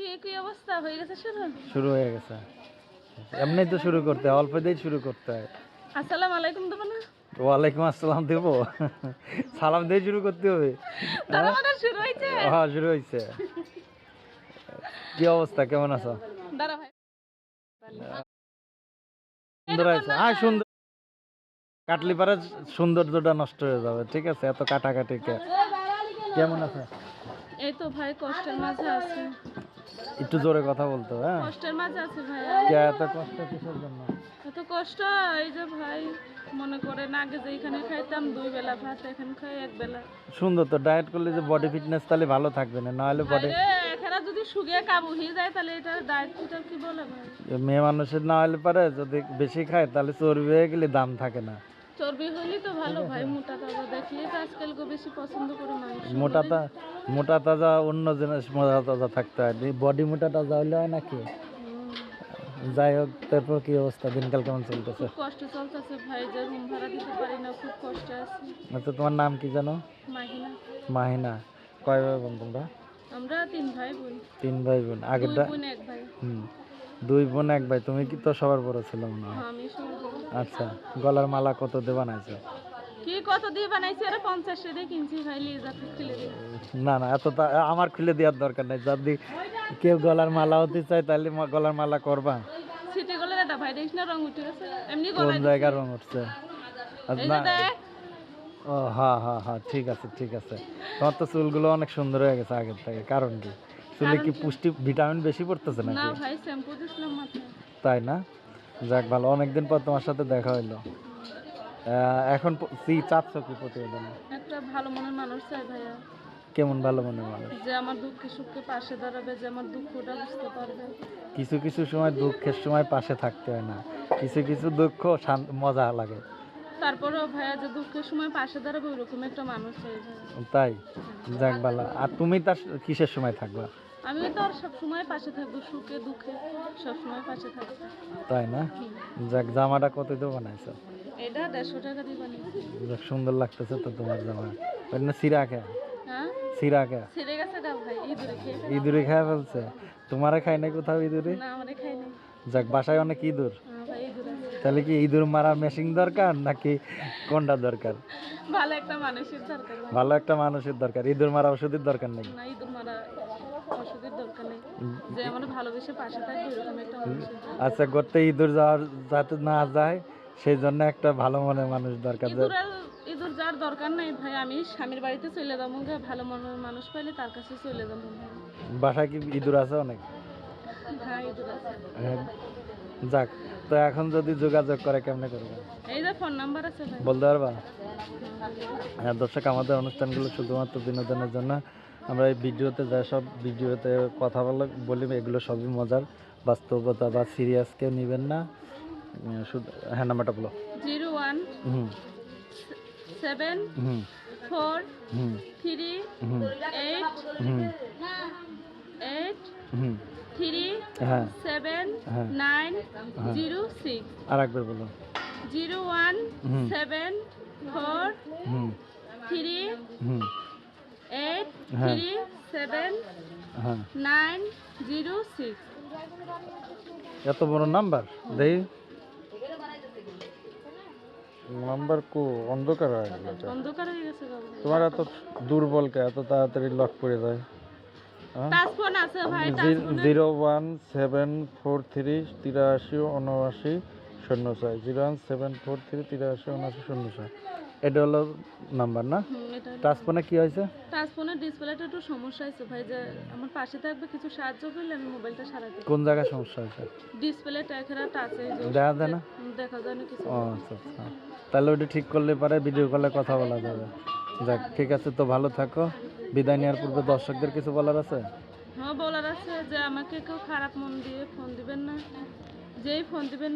কি কি অবস্থা? হয়ে গেছে শুরু? শুরু হয়ে গেছে। এমনি তো শুরু করতে হয় অল্প দিয়েই শুরু করতে হয়। আসসালামু আলাইকুম দেবো না ওয়ালাইকুম আসসালাম দেব। সালাম দিয়ে শুরু করতে হবে। শুরু হয়েছে? হ্যাঁ শুরু হয়েছে। কি অবস্থা কেমন আছো? সুন্দর আছে। হ্যাঁ সুন্দর। কাটলি পারে সৌন্দর্যটা নষ্ট হয়ে যাবে ঠিক আছে? এত কাটাকাটি কে- কেমন আছে? এই তো ভাই কষ্টের মাঝে আছে। একটু জোরে কথা বলতো হ্যাঁ? কষ্টের মাঝে আছে ভাই। কে এত কষ্ট কিসের জন্য? এত কষ্ট? এই যে ভাই মনে করেন আগে যে এখানে খাইতাম দুই বেলা ভাত এখন খাই এক বেলা। সুন্দর তো ডায়েট করলে যে বডি ফিটনেস তাহলে ভালো থাকবে না নাহলে বডি এখানে যদি শুকিয়ে কাবু হয়ে যায় তাহলে এটা ডায়েট ফিটার কি বলে ভাই? মেয়ে মানুষের না হলে পারে যদি বেশি খায় তাহলে চর্বি হয়ে গেলে দাম থাকে না। চর্বি হইলে তো ভালো ভাই মোটা তাজা দেখলে তো আজকাল বেশি পছন্দ করে মানুষ মোটা তা মোটা তাজা অন্য জিনিস মোটা তাজা থাকতে হয়। বডি মোটা তাজা হলে হয় নাকি? যাই হোক তারপর কি অবস্থা? দিনকাল কেমন চলতেছে? কষ্ট চলতেছে ভাই যে রুম ভাড়া দিতে পারি না খুব কষ্ট আছে। আচ্ছা তোমার নাম কি জানো? মাহিনা। মাহিনা। কয় ভাই বোন তোমরা? আমরা তিন ভাই বোন। তিন ভাই বোন। দুই আগেরটা বোন এক ভাই। হুম। দুই বোন এক ভাই। তুমি কি তো সবার বড় ছিল মনে হয়? আমি শুনব আচ্ছা গলার মালা কত দিয়ে বানাইছো? কি কত দিয়ে বানাইছি? আরে পঞ্চাশ দিয়ে কিনছি ভাই লিজা খুলে দিয়ে না না এত তা- আমার খুলে দেওয়ার দরকার নেই। যদি কেউ গলার মালা হতে চায় তাহলে মা- গলার মালা করবা। সিটি গলে দাদা ভাই দেখিস না রং উঠে গেছে? এমনি কোন জায়গা রং উঠছে? না ও হ্যাঁ হ্যাঁ হ্যাঁ ঠিক আছে ঠিক আছে। তোমার তো চুলগুলো অনেক সুন্দর হয়ে গেছে আগের থেকে। কারণ কি? চুলে কি? পুষ্টি ভিটামিন বেশি পড়তেছে না নাকি? ভাই শ্যাম্পু দিছিলাম মাথায়। তাই না? যাক ভালো। অনেকদিন পর তোমার সাথে দেখা হইল। এখন সি চাচ্ছ কি প্রতিবেদন? একটা ভালো মনের মানুষ চাই ভাইয়া। কেমন ভালো মনে মানুষ? যে আমার দুঃখে সুখে পাশে দাঁড়াবে যে আমার দুঃখটা বুঝতে পারবে। কিছু কিছু সময় দুঃখের সময় পাশে থাকতে হয় না। কিছু কিছু দুঃখ মজা লাগে। তারপরেও ভাইয়া যে দুঃখের সময় পাশে দাঁড়াবে ওরকম একটা মানুষ চাই তাই? যাক ভালো। আর তুমি তার কিসের সময় থাকবা? আমিও তো আর সব সময় পাশে থাকব সুখে দুঃখে সব সময় পাশে থাকব। তাই না? যাক জামাটা কত দিয়ে বানাইছো এটা দেড়শো টাকা দিয়ে বানিয়েছি যাক সুন্দর লাগতেছে তো তোমার জামা। ওই না সিরা খা হ্যাঁ সিরা গেছে গা ভাই ইঁদুরে খেয়ে। ইঁদুরে খায় ফেলছে? তোমারে খাই না কোথাও ইঁদুরে? না আমারে খাই নাই। যাক বাসায় অনেক ইঁদুর। হ্যাঁ ভাই ইঁদুর তাহলে কি ইঁদুর মারার মেশিন দরকার নাকি কোনটা দরকার? ভালো একটা মানুষের দরকার ভালো একটা মানুষের দরকার। ইঁদুর মারা ওষুধের দরকার নেই? না ইঁদুর মারা ওষুধের দরকার নেই। যে আমার ভালোবেসে পাশে থাকবে এরকম একটা আচ্ছা করতে ইঁদুর যাওয়ার যাতে না যায় সেই জন্য একটা ভালো মনের মানুষ দরকার। ইঁদুর যার দরকার নেই ভাই আমি স্বামীর বাড়িতে চলে যাব ভালো মনের মানুষ পাইলে তার কাছে চলে যাব বাসায় কি ইঁদুর আছে অনেক? হ্যাঁ হ্যাঁ, যাক তো এখন যদি যোগাযোগ করে কেমনে করবে? এই যে ফোন নাম্বার আছে বলতে পারবা? হ্যাঁ দর্শক আমাদের অনুষ্ঠানগুলো শুধুমাত্র বিনোদনের জন্য আমরা এই ভিডিওতে যা সব ভিডিওতে কথা বলা বলি এগুলো সবই মজার। বাস্তবতা বা সিরিয়াস কেউ নেবেন না। শুধু হ্যাঁ নাম্বারটা বলো। জিরো ওয়ান হুম। সেভেন হুম। ফোর হুম। থ্রি হুম। এইট হুম। এইট হুম। থ্রি হ্যাঁ। সেভেন হ্যাঁ। নাইন জিরো সিক্স আর একবার বলো। জিরো ওয়ান সেভেন ফোর হুম। থ্রি হুম। হ্যাঁ। থ্রি সেভেন হ্যাঁ। Nine zero six. এত বড় নাম্বার? দেই। নাম্বার কো? অন্ধকার হয়ে গেল অন্ধকার হয়ে গেছে তোমার এত দুর্বল কে? এত তাড়াতাড়ি লক করে যায়। হ্যাঁ? ফোন আছে ভাই zero one seven four three তিরাশি উনআশি শূন্য ছয়। Zero one seven four three তিরাশি উনআশি শূন্য ছয়। এটা হলো নাম্বার না? হুম, এটা টাচ ফোনে কি হয়েছে? টাচ ফোনের ডিসপ্লেটা একটু সমস্যা আছে ভাই যে আমার পাশে থাকবে কিছু সাহায্য করলে আমি মোবাইলটা সারাতে কোন জায়গায় সমস্যা হয়েছে? ডিসপ্লেটা এখানে টাচে দেখা যায় না? দেখা যায় না কিছু। আচ্ছা আচ্ছা। তাহলে ওটা ঠিক করলে পারে ভিডিও কলে কথা বলা যাবে। যাক ঠিক আছে তো ভালো থাকো। বিদায় নেওয়ার পূর্বে দর্শকদের কিছু বলার আছে? হ্যাঁ বলার আছে যে আমাকে কেউ খারাপ মন দিয়ে ফোন দিবেন না। যেই ফোন দিবেন